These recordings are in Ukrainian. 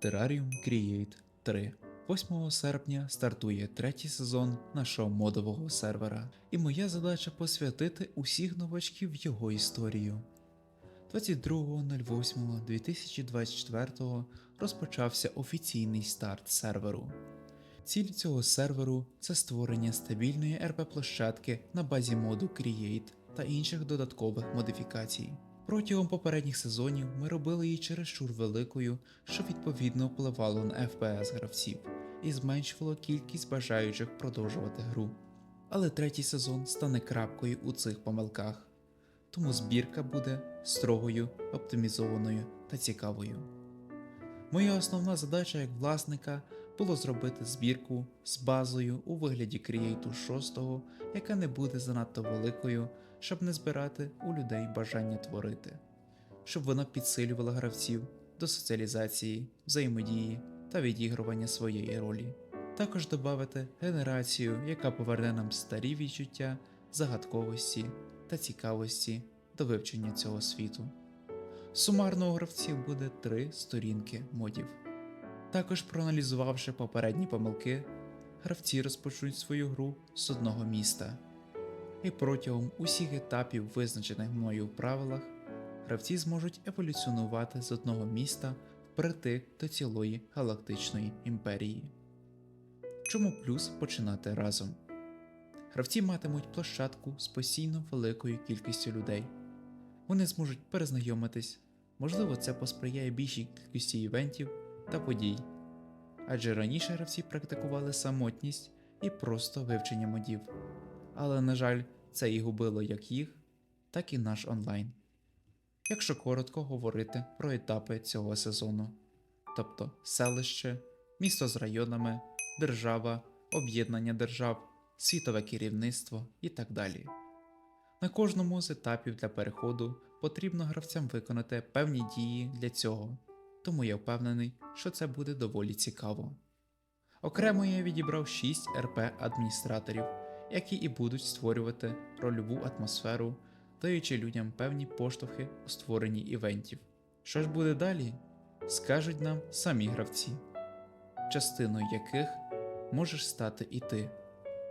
Terrarium Create 3. 8 серпня стартує третій сезон нашого модового сервера, і моя задача посвятити усіх новачків його історію. 22.08.2024 розпочався офіційний старт серверу. Ціль цього серверу це створення стабільної РП-площадки на базі моду Create та інших додаткових модифікацій. Протягом попередніх сезонів ми робили її чересчур великою, що відповідно впливало на FPS гравців і зменшувало кількість бажаючих продовжувати гру. Але третій сезон стане крапкою у цих помилках, тому збірка буде строгою, оптимізованою та цікавою. Моя основна задача як власника було зробити збірку з базою у вигляді Create 6, яка не буде занадто великою, щоб не збирати у людей бажання творити, щоб вона підсилювала гравців до соціалізації, взаємодії та відігрування своєї ролі. Також додати генерацію, яка поверне нам старі відчуття, загадковості та цікавості до вивчення цього світу. Сумарно у гравців буде три сторінки модів. Також проаналізувавши попередні помилки, гравці розпочнуть свою гру з одного міста. І протягом усіх етапів, визначених мною в правилах, гравці зможуть еволюціонувати з одного міста впритик до цілої галактичної імперії. Чому плюс починати разом? Гравці матимуть площадку з постійно великою кількістю людей. Вони зможуть перезнайомитись, можливо, це посприяє більшій кількості івентів та подій. Адже раніше гравці практикували самотність і просто вивчення модів. Але, на жаль, це і губило як їх, так і наш онлайн. Якщо коротко говорити про етапи цього сезону, тобто селище, місто з районами, держава, об'єднання держав, світове керівництво і так далі. На кожному з етапів для переходу потрібно гравцям виконати певні дії для цього, тому я впевнений, що це буде доволі цікаво. Окремо я відібрав 6 РП-адміністраторів, які і будуть створювати рольову атмосферу, даючи людям певні поштовхи у створенні івентів. Що ж буде далі, скажуть нам самі гравці, частиною яких можеш стати і ти,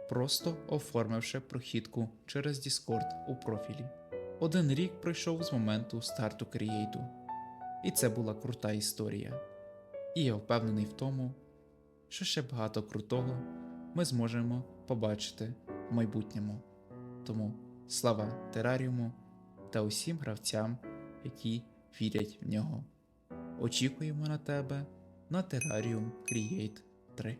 просто оформивши прохідку через Discord у профілі. Один рік пройшов з моменту старту Create, і це була крута історія. І я впевнений в тому, що ще багато крутого ми зможемо побачити в майбутньому. Тому слава тераріуму та усім гравцям, які вірять в нього. Очікуємо на тебе на Terrarium Create 3.